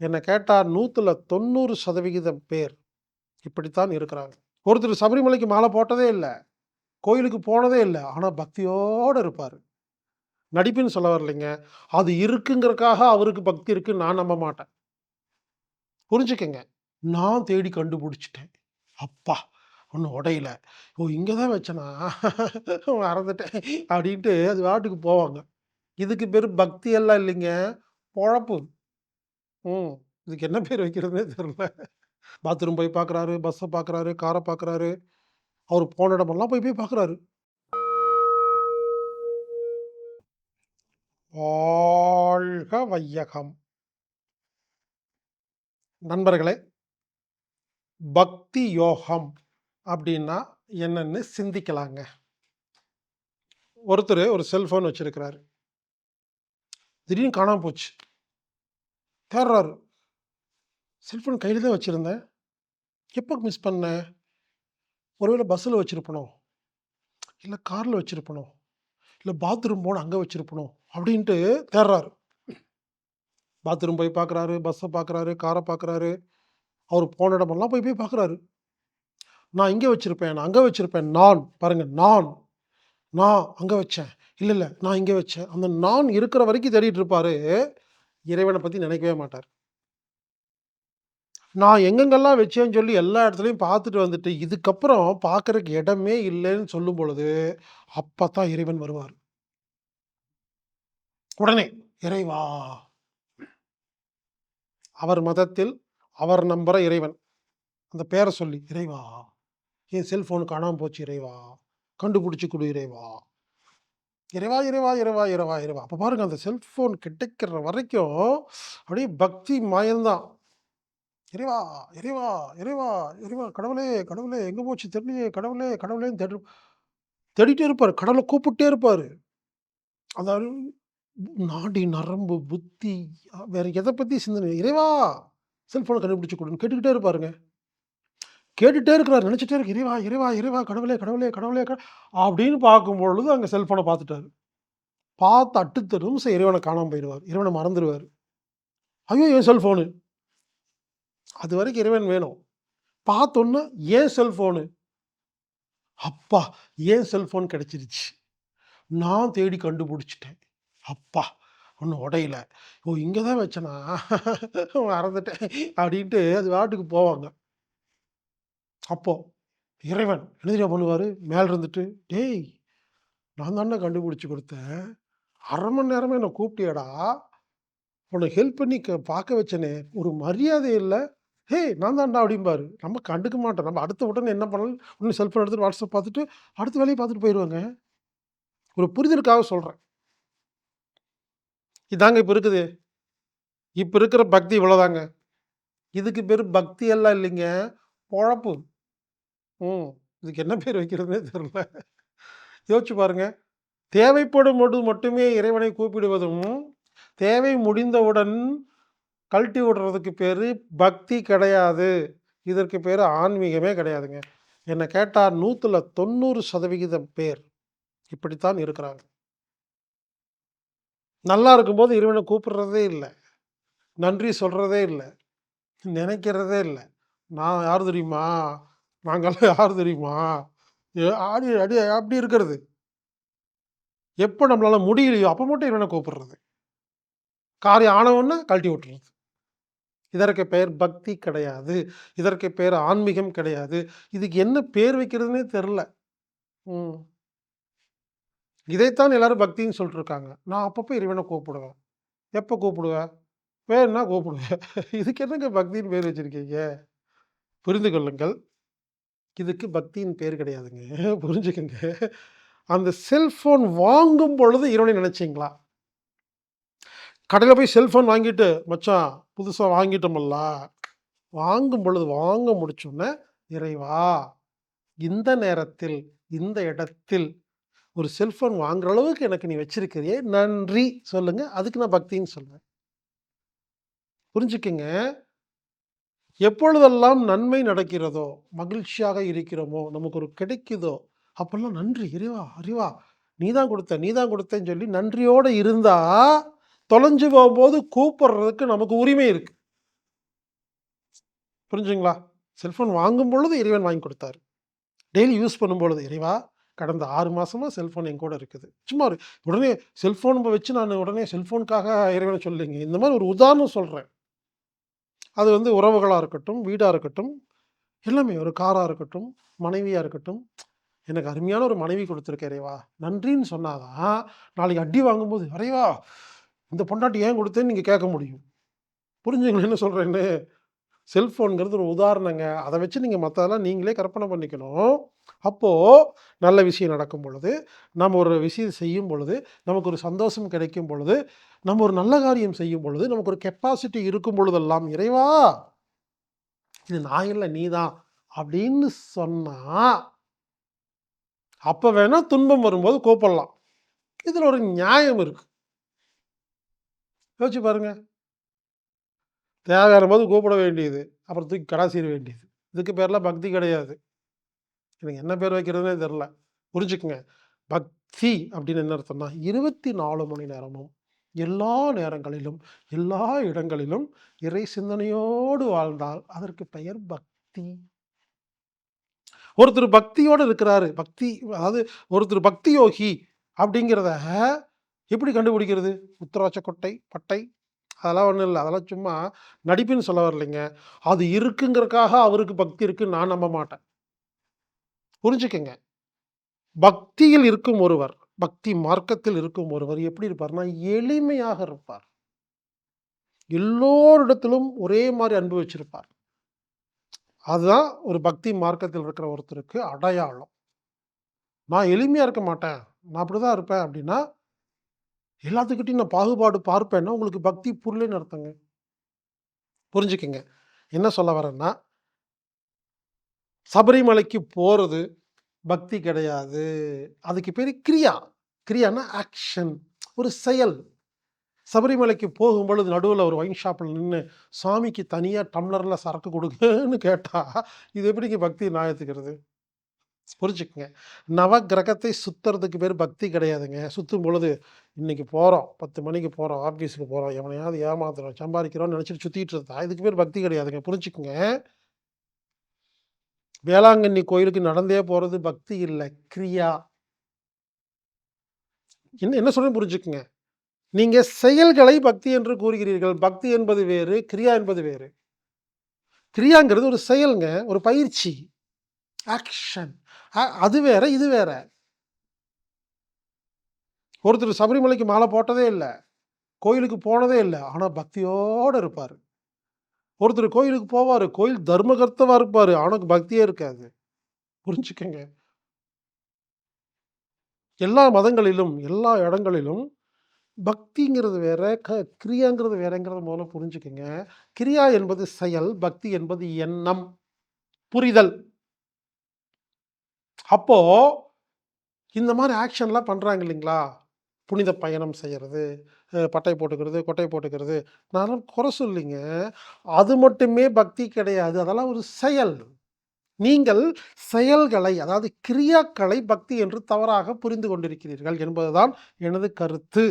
என்னை கேட்டால் நூற்றுல தொண்ணூறு சதவிகிதம் பேர் இப்படித்தான் இருக்கிறாங்க. ஒருத்தர் சபரிமலைக்கு மாலை போட்டதே இல்லை கோயிலுக்கு போனதே இல்லை ஆனால் பக்தியோடு இருப்பார். நடிப்புன்னு சொல்ல வரலைங்க. அது இருக்குங்கிறக்காக அவருக்கு பக்தி இருக்குன்னு நான் நம்ப மாட்டேன். புரிஞ்சுக்கங்க. நான் தேடி கண்டுபிடிச்சிட்டேன். அப்பா ஒன்றும் உடையில. ஓ இங்கே தான் வச்சனா? மறந்துட்டேன். அப்படின்ட்டு அது வாட்டுக்கு போவாங்க. இதுக்கு பேர் பக்தி எல்லாம் இல்லைங்க பொழப்பு. ம் இதுக்கு என்ன பேர் வைக்கிறதுனே தெரியல பாத்ரூம் போய் பார்க்குறாரு பஸ்ஸை பார்க்குறாரு காரை பார்க்குறாரு அவர் போன இடமெல்லாம் போய் போய் பார்க்குறாரு வாழ்க வையகம். நண்பர்களே பக்தி யோகம் அப்படின்னா என்னன்னு சிந்திக்கலாங்க. ஒருத்தர் ஒரு செல்ஃபோன் வச்சிருக்கிறாரு. திடீர்னு காணாம போச்சு. தேடுறாரு செல்ஃபோன் கையில் தான் வச்சுருந்தேன். எப்போ மிஸ் பண்ணேன்? ஒருவேளை பஸ்ஸில் வச்சுருப்பனோ? இல்லை காரில் வச்சுருப்பனோ? இல்லை பாத்ரூம் போன அங்கே வச்சுருப்பணும் அப்படின்ட்டு தேடுறாரு பாத்ரூம் போய் பார்க்குறாரு பஸ்ஸை பார்க்குறாரு காரை பார்க்குறாரு அவர் போன இடமெல்லாம் போய் போய் பார்க்குறாரு நான் இங்கே வச்சுருப்பேன் நான் அங்கே வச்சுருப்பேன் நான் பாருங்கள் நான். நான் அங்கே வச்சேன். இல்லை இல்லை நான் இங்கே வச்சேன். அந்த நான் இருக்கிற வரைக்கும் தேடிட்டு இருப்பாரு. இறைவனை பற்றி நினைக்கவே மாட்டார். நான் எங்கெங்கெல்லாம் வச்சேன்னு சொல்லி எல்லா இடத்துலையும் பார்த்துட்டு வந்துட்டு இதுக்கப்புறம் பார்க்குறக்கு இடமே இல்லைன்னு சொல்லும் பொழுது அப்போ தான் இறைவன் வருவார். உடனே இறைவா! அவர் மதத்தில் அவர் நம்புற இறைவன். அந்த பேரை சொல்லி இறைவா! என் செல்ஃபோன் காணாமல் போச்சு இறைவா! கண்டுபிடிச்சி கொடு இறைவா! இறைவா இறைவா இறைவா இறைவா இறைவா. அப்போ பாருங்க அந்த செல்ஃபோன் கிடைக்கிற வரைக்கும் அப்படியே பக்தி மாயம்தான். இறைவா இறைவா இறைவா இறைவா கடவுளே கடவுளே எங்கே போச்சு தெரியலையே கடவுளே கடவுளேன்னு தேடு தேடிட்டே இருப்பார். கடவுளை கூப்பிட்டே இருப்பார். அதாவது நாடி நரம்பு புத்தி வேற எதை பற்றி சிந்தனை? இறைவா செல்ஃபோனை கண்டுபிடிச்சு கொடுன்னு கேட்டுக்கிட்டே இருப்பாருங்க. கேட்டுகிட்டே இருக்கிறார் நினச்சிட்டே இருக்கு இறைவா இறைவா இறைவா கடவுளே கடவுளே கடவுளே கட அப்படின்னு பார்க்கும் பொழுது அங்கே செல்ஃபோனை பார்த்துட்டாரு. பார்த்து அடுத்த நிமிஷம் இறைவனை காணாமல் போயிடுவார் இறைவனை மறந்துடுவார். ஐயோ என் செல்ஃபோனு அது வரைக்கும் இறைவன் வேணும். பார்த்தோன்னா ஏன் செல்ஃபோனு அப்பா ஏன் செல்ஃபோன் கிடச்சிருச்சு? நான் தேடி கண்டுபிடிச்சிட்டேன். அப்பா ஒன்றும் உடையில. ஓ இங்கே தான் வச்சனா? மறந்துட்டேன் அப்படின்ட்டு அது வாட்டுக்கு போவாங்க. அப்போது இறைவன் என்ன பண்ணுவார் மேலே இருந்துட்டு டேய் நான் தானே கண்டுபிடிச்சி கொடுத்தேன். அரை மணி நேரமே என்னை கூப்பிட்டியடா. உன்னை ஹெல்ப் பண்ணி க பார்க்க வச்சனே. ஒரு மரியாதை இல்லை. ஹே நான் தான்டா அப்படிம்பாரு. நம்ம கண்டுக்க மாட்டோம். நம்ம அடுத்த உடனே என்ன பண்ணாலும்? ஒன்று செல்ஃபோன் எடுத்துட்டு வாட்ஸ்அப் பார்த்துட்டு அடுத்த வேலையை பார்த்துட்டு போயிடுவாங்க ஒரு புரிதலுக்காக சொல்கிறேன் இதாங்க இப்போ இருக்குது. இப்போ இருக்கிற பக்தி இவ்வளோதாங்க இதுக்கு பேர் பக்தி எல்லாம் இல்லைங்க. பொழப்பு. ம் இதுக்கு என்ன பேர் வைக்கிறதுனே தெரியல யோசிச்சு பாருங்க. தேவைப்படும் பொழுது மட்டுமே இறைவனை கூப்பிடுவதும் தேவை முடிந்தவுடன் கழட்டி விடுறதுக்கு பேர் பக்தி கிடையாது. இதற்கு பேர் ஆன்மீகமே கிடையாதுங்க. என்னை கேட்டால் நூற்றில் தொண்ணூறு சதவிகிதம் பேர் இப்படித்தான் இருக்கிறாங்க. நல்லா இருக்கும்போது இறைவனை கூப்பிடுறதே இல்லை. நன்றி சொல்கிறதே இல்லை. நினைக்கிறதே இல்லை. நான் யார் தெரியுமா? நாங்கள்லாம் யார் தெரியுமா? ஆடி அடி அப்படி இருக்கிறது. எப்போ நம்மளால் முடியலையோ அப்போ மட்டும் இறைவனை கூப்பிடுறது. காரியம் ஆனவொன்னே கழட்டி விட்டுறது. இதற்கு பெயர் பக்தி கிடையாது. இதற்கு பெயர் ஆன்மீகம் கிடையாது. இதுக்கு என்ன பேர் வைக்கிறதுனே தெரில. ம். இதைத்தான் எல்லாரும் பக்தின்னு சொல்லிட்டுருக்காங்க. நான் அப்பப்போ இறைவனை கூப்பிடுவேன். எப்போ கூப்பிடுவேன் வேணும்னா கூப்பிடுவேன் இதுக்கு என்னங்க பக்தின்னு பேர் வச்சுருக்கீங்க? புரிந்து கொள்ளுங்கள். இதுக்கு பக்தியின் பேர் கிடையாதுங்க. புரிஞ்சுக்கங்க. அந்த செல்ஃபோன் வாங்கும் பொழுது இறைவனை நினச்சிங்களா? கடையில் போய் செல்ஃபோன் வாங்கிட்டு மச்சான் புதுசாக வாங்கிட்டோமல்ல வாங்கும் பொழுது வாங்க முடிச்சோன்னே இறைவா இந்த நேரத்தில் இந்த இடத்தில் ஒரு செல்ஃபோன் வாங்குற அளவுக்கு எனக்கு நீ வச்சிருக்கிறியே நன்றி சொல்லுங்கள் அதுக்கு நான் பக்தின்னு சொல்லுவேன் புரிஞ்சுக்கங்க. எப்பொழுதெல்லாம் நன்மை நடக்கிறதோ மகிழ்ச்சியாக இருக்கிறோமோ நமக்கு ஒரு கிடைக்குதோ அப்பெல்லாம் நன்றி இறைவா அறிவா நீ தான் கொடுத்த நீ தான் கொடுத்தேன்னு சொல்லி நன்றியோடு இருந்தால் தொலைஞ்சு போகும்போது கூப்பிடுறதுக்கு நமக்கு உரிமை இருக்குது புரிஞ்சுங்களா? செல்ஃபோன் வாங்கும் பொழுது இறைவன் வாங்கி கொடுத்தாரு. டெய்லி யூஸ் பண்ணும்பொழுது, இறைவா கடந்த ஆறு மாதமாக செல்ஃபோன் என் கூட இருக்குது. சும்மா உடனே செல்ஃபோன் வச்சு நான் உடனே செல்ஃபோனுக்காக இறைவனை சொல்லிங்க இந்த மாதிரி ஒரு உதாரணம் சொல்கிறேன் அது வந்து உறவுகளாக இருக்கட்டும், வீடாக இருக்கட்டும், எல்லாமே ஒரு காராக இருக்கட்டும், மனைவியாக இருக்கட்டும். எனக்கு அருமையான ஒரு மனைவி குடுத்துருக்க இறைவா! நன்றின்னு சொன்னாதான் நாளைக்கு அடி வாங்கும்போது, இறைவா! இந்த பொண்டாட்டி ஏன் கொடுத்தேன்னு நீங்கள் கேட்க முடியும். புரிஞ்சுங்களா என்ன சொல்கிறேன்னு செல்ஃபோனுங்கிறது ஒரு உதாரணங்க. அதை வச்சு நீங்கள் மற்றதெல்லாம் நீங்களே கற்பனை பண்ணிக்கணும். அப்போது நல்ல விஷயம் நடக்கும் பொழுது, நம்ம ஒரு விஷயம் செய்யும் பொழுது, நமக்கு ஒரு சந்தோஷம் கிடைக்கும் பொழுது, நம்ம ஒரு நல்ல காரியம் செய்யும் பொழுது, நமக்கு ஒரு கெப்பாசிட்டி இருக்கும் பொழுதெல்லாம், இறைவா! இது நான் இல்லை நீ தான். அப்படின்னு சொன்னால் அப்போ வேணால் துன்பம் வரும்போது கூப்பிடலாம். இதில் ஒரு நியாயம் இருக்குது யோசிச்சு பாருங்க. தேவையான போது கூப்பிட வேண்டியது. அப்புறம் தூக்கி கடாசிற வேண்டியது. இதுக்கு பேரெலாம் பக்தி கிடையாது. எனக்கு என்ன பேர் வைக்கிறதுனே தெரில புரிஞ்சுக்குங்க. பக்தி அப்படின்னு என்ன அர்த்தம்னா, 24 மணி நேரமும், எல்லா நேரங்களிலும், எல்லா இடங்களிலும் இறை சிந்தனையோடு வாழ்ந்தால், அதற்கு பெயர் பக்தி. ஒருத்தர் பக்தியோடு இருக்கிறாரு. பக்தி அதாவது ஒருத்தர் பக்தி யோகி அப்படிங்கிறத எப்படி கண்டுபிடிக்கிறது? உத்தராட்சக்கொட்டை பட்டை அதெல்லாம் ஒன்றும் இல்லை அதெல்லாம் சும்மா நடிப்புன்னு சொல்ல வரலைங்க. அது இருக்குங்கிறதுக்காக அவருக்கு பக்தி இருக்குன்னு நான் நம்ப மாட்டேன். புரிஞ்சுக்கங்க. பக்தியில் இருக்கும் ஒருவர், பக்தி மார்க்கத்தில் இருக்கும் ஒருவர் எப்படி இருப்பார்னா, எளிமையாக இருப்பார். எல்லோரிடத்திலும் ஒரே மாதிரி அனுபவிச்சிருப்பார் அதுதான் ஒரு பக்தி மார்க்கத்தில் இருக்கிற ஒருத்தருக்கு அடையாளம். நான் எளிமையாக இருக்க மாட்டேன். நான் அப்படிதான் இருப்பேன் அப்படின்னா, எல்லாத்துக்கிட்டையும் நான் பாகுபாடு பார்ப்பேன்னா, உங்களுக்கு பக்தி புரியலன்னு அர்த்தங்க. புரிஞ்சுக்கங்க. என்ன சொல்ல வரேன்னா சபரிமலைக்கு போகிறது பக்தி கிடையாது. அதுக்கு பேர் கிரியா. கிரியான்னா ஆக்ஷன். ஒரு செயல். சபரிமலைக்கு போகும்பொழுது நடுவில் ஒரு ஒயின் ஷாப்பில் நின்று சாமிக்கு தனியாக டம்ளரில் சரக்கு கொடுக்குன்னு கேட்டால் இது எப்படிங்க பக்தி நியாயத்துக்கிறது? நவ நவக்கிரகத்தை சுத்துறதுக்கு பேர் பக்தி கிடையாதுங்க. சுற்றும் பொழுது, இன்றைக்கி போகிறோம் பத்து மணிக்கு போகிறோம் ஆஃபீஸுக்கு போகிறோம் எவனையாவது ஏமாத்துறோம், சம்பாதிக்கிறோம்னு நினச்சிட்டு சுற்றிட்டு இருந்தா, இதுக்கு பேர் பக்தி கிடையாதுங்க. புரிஞ்சுக்கங்க. வேளாங்கண்ணி கோயிலுக்கு நடந்தே போறது பக்தி இல்லை கிரியா. என்ன என்ன சொல்றேன்னு புரிஞ்சுக்குங்க நீங்க செயல்களை பக்தி என்று கூறுகிறீர்கள். பக்தி என்பது வேறு, கிரியா என்பது வேறு. கிரியாங்கிறது ஒரு செயல்ங்க. ஒரு பயிற்சி. ஆக்ஷன். அது வேற, இது வேற. ஒருத்தர் சபரிமலைக்கு மாலை போட்டதே இல்லை கோயிலுக்கு போனதே இல்லை ஆனால் பக்தியோடு இருப்பார் ஒருத்தர் கோயிலுக்கு போவார் கோயில் தர்மகர்த்தவாக இருப்பார் அவனுக்கு பக்தியே இருக்காது. புரிஞ்சுக்கங்க. எல்லா மதங்களிலும், எல்லா இடங்களிலும் பக்திங்கிறது வேற, க கிரியாங்கிறது வேறங்கிறத முதல்ல புரிஞ்சுக்கங்க. கிரியா என்பது செயல், பக்தி என்பது எண்ணம், புரிதல். அப்போ இந்த மாதிரி ஆக்ஷன்லாம் பண்ணுறாங்க இல்லைங்களா? புனித பயணம் செய்கிறது பட்டை போட்டுக்கிறது, கொட்டை போட்டுக்கிறது. நான் குறை சொல்லிங்க அது மட்டுமே பக்தி கிடையாது. அதெல்லாம் ஒரு செயல். நீங்கள் செயல்களை, அதாவது கிரியாக்களை பக்தி என்று தவறாக புரிந்து கொண்டிருக்கிறீர்கள் என்பதுதான் எனது கருத்து.